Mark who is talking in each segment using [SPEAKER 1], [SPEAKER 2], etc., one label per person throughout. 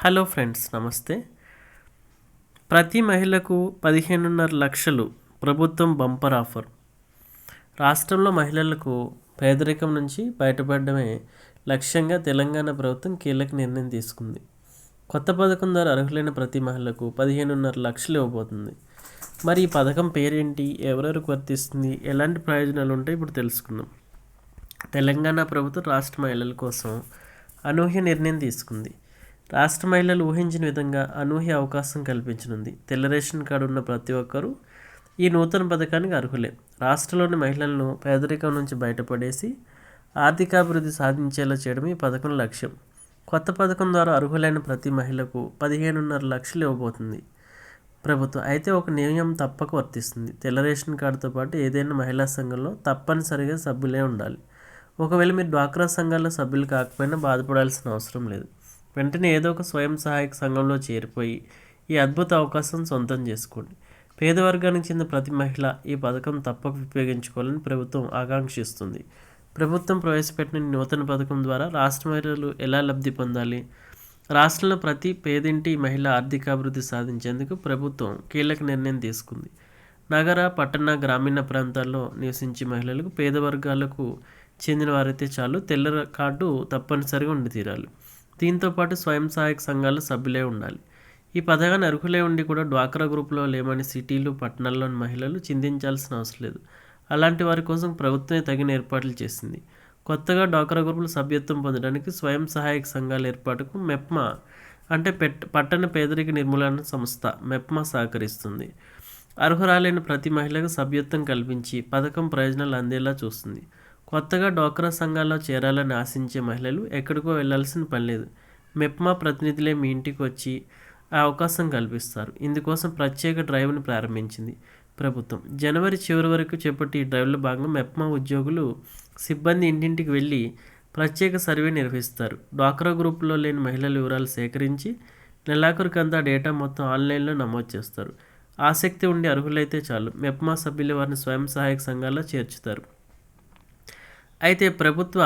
[SPEAKER 1] Hello friends నమస్తే. ప్రతి మహిళకు పదిహేనున్నర లక్షలు ప్రభుత్వం బంపర్ ఆఫర్. రాష్ట్రంలో మహిళలకు పేదరికం నుంచి బయటపడడమే లక్ష్యంగా తెలంగాణ ప్రభుత్వం కీలక నిర్ణయం తీసుకుంది. కొత్త పథకం ద్వారా అర్హులైన ప్రతి మహిళకు పదిహేనున్నర లక్షలు ఇవ్వబోతుంది. మరి ఈ పథకం పేరేంటి? ఎవరెవరికి వర్తిస్తుంది? ఎలాంటి ప్రయోజనాలు ఉంటాయి? ఇప్పుడు తెలుసుకుందాం. తెలంగాణ ప్రభుత్వం రాష్ట్ర మహిళల కోసం అనూహ్య నిర్ణయం తీసుకుంది. రాష్ట్ర మహిళలు ఊహించిన విధంగా అనూహ్య అవకాశం కల్పించనుంది. తెల్ల రేషన్ కార్డు ఉన్న ప్రతి ఒక్కరూ ఈ నూతన పథకానికి అర్హులే. రాష్ట్రంలోని మహిళలను పేదరికం నుంచి బయటపడేసి ఆర్థికాభివృద్ధి సాధించేలా చేయడం ఈ పథకం లక్ష్యం. కొత్త పథకం ద్వారా అర్హులైన ప్రతి మహిళకు పదిహేనున్నర లక్షలు ఇవ్వబోతుంది. ప్రభుత్వం అయితే ఒక నియమం తప్పక వర్తిస్తుంది. తెల్ల రేషన్ కార్డుతో పాటు ఏదైనా మహిళా సంఘంలో తప్పనిసరిగా సభ్యులే ఉండాలి. ఒకవేళ మీరు డ్వాక్రా సంఘాల్లో సభ్యులు కాకపోయినా బాధపడాల్సిన అవసరం లేదు. వెంటనే ఏదో ఒక స్వయం సహాయక సంఘంలో చేరిపోయి ఈ అద్భుత అవకాశం సొంతం చేసుకోండి. పేదవర్గానికి చెందిన ప్రతి మహిళ ఈ పథకం తప్పక ఉపయోగించుకోవాలని ప్రభుత్వం ఆకాంక్షిస్తుంది. ప్రభుత్వం ప్రవేశపెట్టిన నూతన పథకం ద్వారా రాష్ట్ర మహిళలు ఎలా లబ్ధి పొందాలి? రాష్ట్రంలో ప్రతి పేదింటి మహిళ ఆర్థికాభివృద్ధి సాధించేందుకు ప్రభుత్వం కీలక నిర్ణయం తీసుకుంది. నగర పట్టణ గ్రామీణ ప్రాంతాల్లో నివసించే మహిళలకు పేద వర్గాలకు చెందిన వారైతే చాలు తెల్ల కార్డు తప్పనిసరిగా ఉండి తీరాలి దీంతో పాటు స్వయం సహాయక సంఘాలు సభ్యులే ఉండాలి. ఈ పథకాన్ని అర్హులే ఉండి కూడా డ్వాక్రా గ్రూప్లో లేమని సిటీలు పట్టణాల్లోని మహిళలు చింతించాల్సిన అవసరం లేదు. అలాంటి వారి కోసం ప్రభుత్వమే తగిన ఏర్పాట్లు చేసింది. కొత్తగా డ్వాక్రా గ్రూపులు సభ్యత్వం పొందడానికి స్వయం సహాయక సంఘాల ఏర్పాటుకు మెప్మా అంటే పెట్ పట్టణ పేదరిక నిర్మూలన సంస్థ మెప్మా సహకరిస్తుంది. అర్హురాలైన ప్రతి మహిళకు సభ్యత్వం కల్పించి పథకం ప్రయోజనాలు అందేలా చూస్తుంది. కొత్తగా డోక్రా సంఘాల్లో చేరాలని ఆశించే మహిళలు ఎక్కడికో వెళ్ళాల్సిన పని లేదు. మెప్మా ప్రతినిధులే మీ ఇంటికి వచ్చి ఆ అవకాశం కల్పిస్తారు. ఇందుకోసం ప్రత్యేక డ్రైవ్ను ప్రారంభించింది ప్రభుత్వం. జనవరి చివరి వరకు చేపట్టి ఈ డ్రైవ్లో భాగంగా మెప్మా ఉద్యోగులు సిబ్బంది ఇంటింటికి వెళ్ళి ప్రత్యేక సర్వే నిర్వహిస్తారు. డ్వాక్రా గ్రూప్లో లేని మహిళల వివరాలు సేకరించి నెలాఖరుకంతా డేటా మొత్తం ఆన్లైన్లో నమోదు చేస్తారు. ఆసక్తి ఉండి అర్హులైతే చాలు. మెప్మా సభ్యులు వారిని స్వయం సహాయక సంఘాల్లో చేర్చుతారు. అయితే ప్రభుత్వ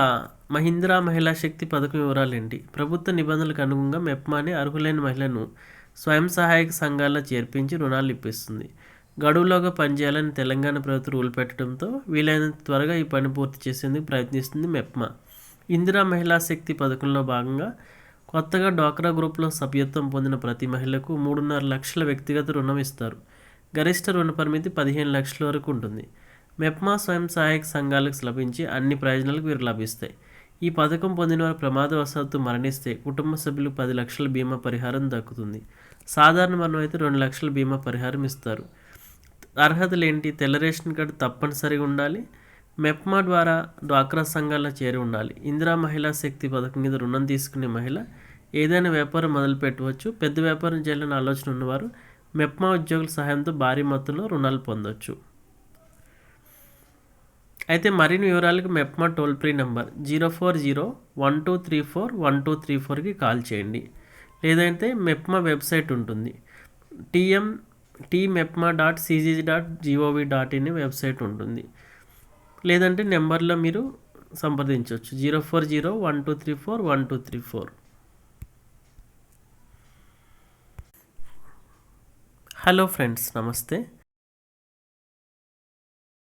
[SPEAKER 1] మహీంద్రా మహిళా శక్తి పథకం వివరాలేంటి? ప్రభుత్వ నిబంధనలకు అనుగుణంగా మెప్మాని అర్హులైన మహిళలను స్వయం సహాయక సంఘాల్లో చేర్పించి రుణాలు ఇప్పిస్తుంది. గడువులోగా పనిచేయాలని తెలంగాణ ప్రభుత్వం రూల్ పెట్టడంతో వీలైనంత త్వరగా ఈ పని పూర్తి చేసేందుకు ప్రయత్నిస్తుంది మెప్మా. ఇందిరా మహిళా శక్తి పథకంలో భాగంగా కొత్తగా డ్వాక్రా గ్రూప్లో సభ్యత్వం పొందిన ప్రతి మహిళకు మూడున్నర లక్షల వ్యక్తిగత రుణం ఇస్తారు. గరిష్ట రుణ పరిమితి పదిహేను లక్షల వరకు ఉంటుంది. మెప్మా స్వయం సహాయక సంఘాలకు లభించి అన్ని ప్రయోజనాలకు వీరు లభిస్తాయి. ఈ పథకం పొందిన వారు ప్రమాదవశాత్తు మరణిస్తే కుటుంబ సభ్యులు పది లక్షల బీమా పరిహారం దక్కుతుంది. సాధారణ మరణం అయితే రెండు లక్షల బీమా పరిహారం ఇస్తారు. అర్హతలు ఏంటి? తెల్ల రేషన్ కార్డు తప్పనిసరిగా ఉండాలి. మెప్మా ద్వారా డ్వాక్రా సంఘాల్లో చేరి ఉండాలి. ఇందిరా మహిళా శక్తి పథకం మీద రుణం తీసుకునే మహిళ ఏదైనా వ్యాపారం మొదలు పెట్టవచ్చు. పెద్ద వ్యాపారం చేయాలని ఆలోచన ఉన్నవారు మెప్మా ఉద్యోగుల సహాయంతో భారీ మొత్తంలో రుణాలు పొందవచ్చు అయితే మరిన్ని వివరాలకు MEPMA toll free number zero four zero one two three four one two three ఫోర్కి కాల్ చేయండి. లేదంటే మెప్మా వెబ్సైట్ ఉంటుంది. TM T MEPMA dot CGG dot gov dot in website ఉంటుంది. లేదంటే నెంబర్లో మీరు సంప్రదించవచ్చు. Zero four zero one two three four one two three four. Hello friends నమస్తే.